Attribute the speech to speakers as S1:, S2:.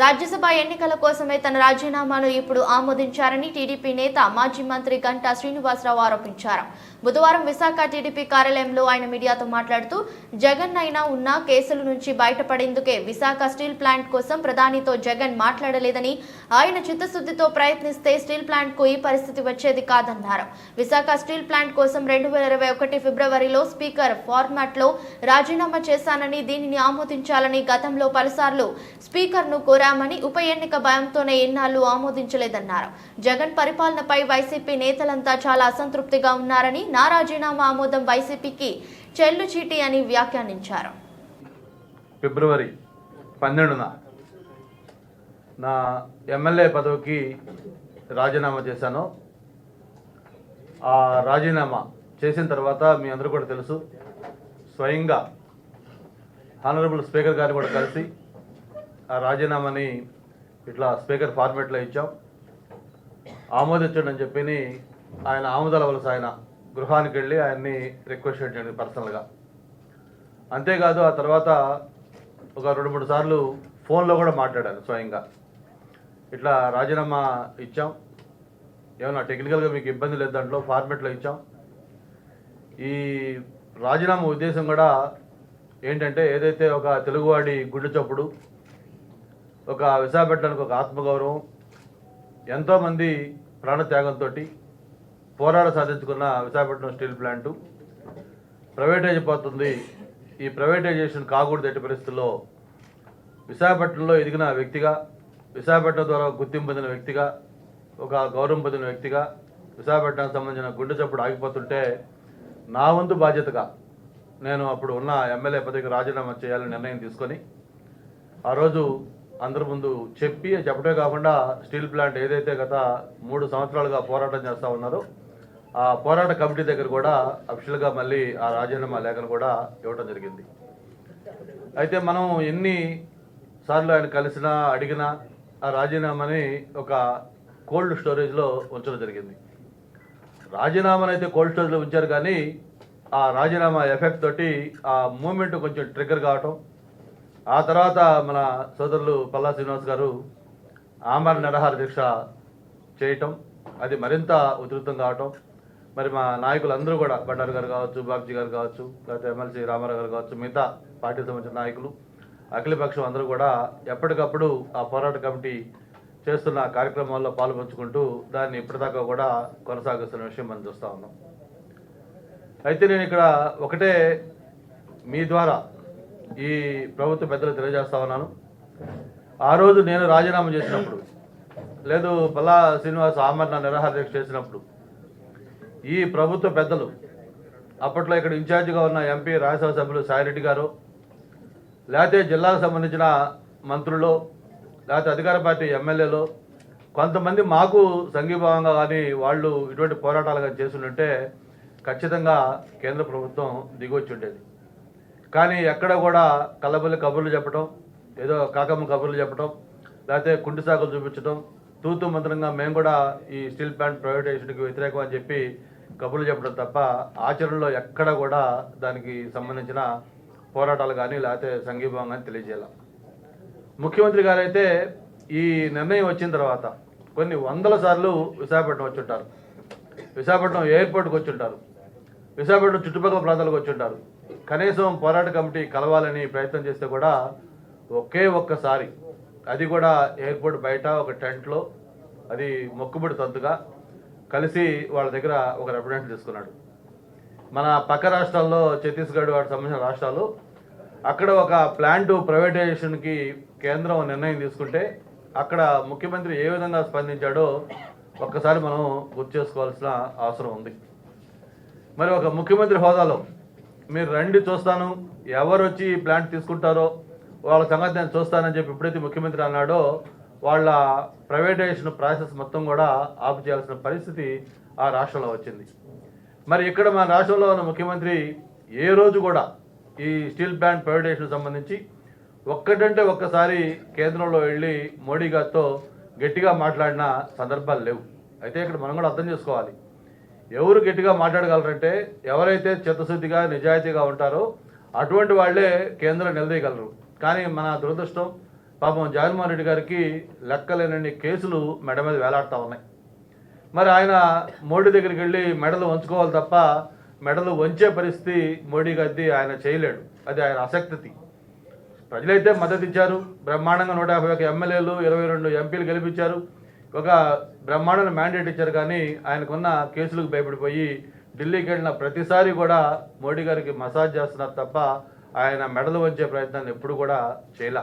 S1: రాజ్యసభ ఎన్నికల కోసమే తన రాజీనామాను ఇప్పుడు ఆమోదించారని టీడీపీ నేత మాజీ మంత్రి గంటా శ్రీనివాసరావు ఆరోపించారు. బుధవారం విశాఖ టీడీపీ కార్యాలయంలో ఆయన మీడియాతో మాట్లాడుతూ జగన్ అయినా ఉన్న కేసుల నుంచి బయటపడేందుకే విశాఖ స్టీల్ ప్లాంట్ కోసం ప్రధానితో జగన్ మాట్లాడలేదని ఆయన చిత్తశుద్ధితో ప్రయత్నిస్తే స్టీల్ ప్లాంట్కు ఈ పరిస్థితి వచ్చేది కాదన్నారు. విశాఖ స్టీల్ ప్లాంట్ కోసం రెండు వేల ఇరవై ఒకటి ఫిబ్రవరిలో స్పీకర్ ఫార్మాట్లో రాజీనామా చేశానని దీనిని ఆమోదించాలని గతంలో పలుసార్లు స్పీకర్ను కోరామని ఉప ఎన్నిక భయంతోనే ఎన్నాళ్ళు ఆమోదించలేదన్నారు. జగన్ పరిపాలనపై వైసీపీ నేతలంతా చాలా అసంతృప్తిగా ఉన్నారని నా రాజీనామా ఆమోదం వైసీపీకి చెల్లు చీటి అని వ్యాఖ్యానించారు.
S2: ఫిబ్రవరి పన్నెండున నా ఎమ్మెల్యే పదవికి రాజీనామా చేశాను. ఆ రాజీనామా చేసిన తర్వాత మీ అందరూ కూడా తెలుసు స్వయంగా హానరబుల్ స్పీకర్ గారిని కూడా కలిసి ఆ రాజీనామాని ఇట్లా స్పీకర్ ఫార్మేట్లో ఇచ్చాం. ఆమోదించండి అని చెప్పి ఆయన ఆమోదాల వలస ఆయన గృహానికి వెళ్ళి ఆయన్ని రిక్వెస్ట్ చేయండి పర్సనల్గా అంతేకాదు ఆ తర్వాత ఒక రెండు మూడు సార్లు ఫోన్లో కూడా మాట్లాడాను స్వయంగా. ఇట్లా రాజీనామా ఇచ్చాం. ఏమన్నా టెక్నికల్గా మీకు ఇబ్బంది లేదు దాంట్లో ఫార్మేట్లో ఇచ్చాం. ఈ రాజీనామా ఉద్దేశం కూడా ఏంటంటే ఏదైతే ఒక తెలుగువాడి గుండె చప్పుడు ఒక విశాఖపట్నానికి ఒక ఆత్మగౌరవం ఎంతోమంది ప్రాణత్యాగంతో పోరాట సాధించుకున్న విశాఖపట్నం స్టీల్ ప్లాంటు. ప్రైవేటైజ్ అయిపోతుంది ఈ ప్రైవేటైజేషన్ కాకూడదు ఎట్టి పరిస్థితుల్లో విశాఖపట్నంలో ఎదిగిన వ్యక్తిగా విశాఖపట్నం ద్వారా గుర్తింపు పొందిన వ్యక్తిగా ఒక గౌరవం పొందిన వ్యక్తిగా విశాఖపట్నానికి సంబంధించిన గుండె చప్పుడు ఆగిపోతుంటే నా వంతు బాధ్యతగా నేను అప్పుడు ఉన్న ఎమ్మెల్యే పదవికి రాజీనామా చేయాలని నిర్ణయం తీసుకొని ఆ రోజు అందరి ముందు చెప్పి చెప్పడమే కాకుండా స్టీల్ ప్లాంట్ ఏదైతే గత మూడు సంవత్సరాలుగా పోరాటం చేస్తూ ఉన్నారో ఆ పోరాట కమిటీ దగ్గర కూడా అఫిషియల్గా మళ్ళీ ఆ రాజీనామా లేఖను కూడా ఇవ్వడం జరిగింది. అయితే మనం ఎన్ని సార్లు ఆయన కలిసినా అడిగినా ఆ రాజీనామాని ఒక కోల్డ్ స్టోరేజ్లో ఉంచడం జరిగింది. రాజీనామాని అయితే కోల్డ్ స్టోరేజ్లో ఉంచారు కానీ ఆ రాజీనామా ఎఫెక్ట్ తోటి ఆ మూమెంట్ కొంచెం ట్రిగ్గర్ కావటం ఆ తర్వాత మన సోదరులు పల్లా శ్రీనివాస్ గారు ఆమర నిరాహార దీక్ష చేయటం అది మరింత ఉధృతం కావటం మరి మా నాయకులు అందరూ కూడా బండారు గారు కావచ్చు బాబ్జీ గారు కావచ్చు లేకపోతే ఎమ్మెల్సీ రామారావు గారు కావచ్చు మిగతా పార్టీకి సంబంధించిన నాయకులు అఖిలపక్షం అందరూ కూడా ఎప్పటికప్పుడు ఆ పోరాట కమిటీ చేస్తున్న కార్యక్రమాల్లో పాల్పంచుకుంటూ దాన్ని ఇప్పటిదాకా కూడా కొనసాగిస్తున్న విషయం మనం చూస్తూ ఉన్నాం. అయితే నేను ఇక్కడ ఒకటే మీ ద్వారా ఈ ప్రభుత్వ పెద్దలు తెలియజేస్తా ఉన్నాను. ఆ రోజు నేను రాజీనామా చేసినప్పుడు లేదు పల్లా శ్రీనివాస్ ఆమరణ నిరాహార దీక్ష చేసినప్పుడు ఈ ప్రభుత్వ పెద్దలు అప్పట్లో ఇక్కడ ఇన్ఛార్జిగా ఉన్న ఎంపీ రాజ్యసభ సభ్యులు సాయిరెడ్డి గారు లేకపోతే జిల్లాకు సంబంధించిన మంత్రులు లేకపోతే అధికార పార్టీ ఎమ్మెల్యేలు కొంతమంది మాకు సంఘీభావంగా కానీ వాళ్ళు ఇటువంటి పోరాటాలు కానీ చేస్తుంటే ఖచ్చితంగా కేంద్ర ప్రభుత్వం దిగొచ్చి ఉండేది. కానీ ఎక్కడ కూడా కల్లబల్లి కబుర్లు చెప్పడం ఏదో కాకమ్మ కబుర్లు చెప్పడం లేకపోతే కుంటి సాకులు చూపించడం తూతు మంత్రంగా మేము కూడా ఈ స్టీల్ ప్లాంట్ ప్రైవేటైజేషన్కి వ్యతిరేకం అని చెప్పి కబుర్లు చెప్పడం తప్ప ఆచరణలో ఎక్కడ కూడా దానికి సంబంధించిన పోరాటాలు కానీ లేకపోతే సంఘీభావం కానీ తెలియజేయాలి. ముఖ్యమంత్రి గారైతే ఈ నిర్ణయం వచ్చిన తర్వాత కొన్ని వందల సార్లు విశాఖపట్నం వచ్చి ఉంటారు విశాఖపట్నం ఎయిర్పోర్ట్కి వచ్చి ఉంటారు విశాఖపట్నం చుట్టుపక్కల ప్రాంతాలకు వచ్చి ఉంటారు కనీసం పోరాట కమిటీ కలవాలని ప్రయత్నం చేస్తే కూడా ఒకే ఒక్కసారి అది కూడా ఎయిర్పోర్ట్ బయట ఒక టెంట్లో అది మొక్కుబడి తంతుగా కలిసి వాళ్ళ దగ్గర ఒక రిప్రజెంట్ తీసుకున్నాడు. మన పక్క రాష్ట్రాల్లో ఛత్తీస్గఢ్ వాటికి సంబంధించిన రాష్ట్రాలు అక్కడ ఒక ప్లాంట్ ప్రైవేటైజేషన్కి కేంద్రం నిర్ణయం తీసుకుంటే అక్కడ ముఖ్యమంత్రి ఏ విధంగా స్పందించాడో ఒక్కసారి మనం గుర్తు చేసుకోవాల్సిన అవసరం ఉంది. మరి ఒక ముఖ్యమంత్రి హోదాలో మీరు రండి చూస్తాను. ఎవరు వచ్చి ఈ ప్లాంట్ తీసుకుంటారో వాళ్ళ సంగతి నేను చూస్తానని చెప్పి ఎప్పుడైతే ముఖ్యమంత్రి అన్నాడో వాళ్ళ ప్రైవేటైజేషన్ ప్రాసెస్ మొత్తం కూడా ఆపు చేయాల్సిన పరిస్థితి ఆ రాష్ట్రంలో వచ్చింది. మరి ఇక్కడ మన రాష్ట్రంలో ఉన్న ముఖ్యమంత్రి ఏ రోజు కూడా ఈ స్టీల్ ప్లాంట్ ప్రైవేటైజేషన్ సంబంధించి ఒక్కటంటే ఒక్కసారి కేంద్రంలో వెళ్ళి మోడీ గారితో గట్టిగా మాట్లాడిన సందర్భాలు లేవు. అయితే ఇక్కడ మనం కూడా అర్థం చేసుకోవాలి. ఎవరు గట్టిగా మాట్లాడగలరంటే ఎవరైతే చిత్తశుద్ధిగా నిజాయితీగా ఉంటారో అటువంటి వాళ్ళే కేంద్రం నిలదీయగలరు. కానీ మన దురదృష్టం పాపం జగన్మోహన్ రెడ్డి గారికి లెక్కలేనన్ని కేసులు మెడ మీద వేలాడుతూ ఉన్నాయి. మరి ఆయన మోడీ దగ్గరికి వెళ్ళి మెడలు వంచుకోవాలి తప్ప మెడలు వంచే పరిస్థితి మోడీ గారిది ఆయన చేయలేడు. అది ఆయన అసక్తి ప్రజలైతే మద్దతు ఇచ్చారు బ్రహ్మాండంగా నూట యాభై ఒక ఎమ్మెల్యేలు ఇరవై రెండు ఎంపీలు గెలిపించారు. ఒక బ్రహ్మాండమైన మ్యాండేట్ ఇచ్చారు కానీ ఆయనకున్న కేసులకు భయపడిపోయి ఢిల్లీకి వెళ్ళిన ప్రతిసారి కూడా మోడీ గారికి మసాజ్ చేస్తున్నారు తప్ప ఆయన మెడలు వంచే ప్రయత్నాన్ని ఎప్పుడు కూడా చేయలే.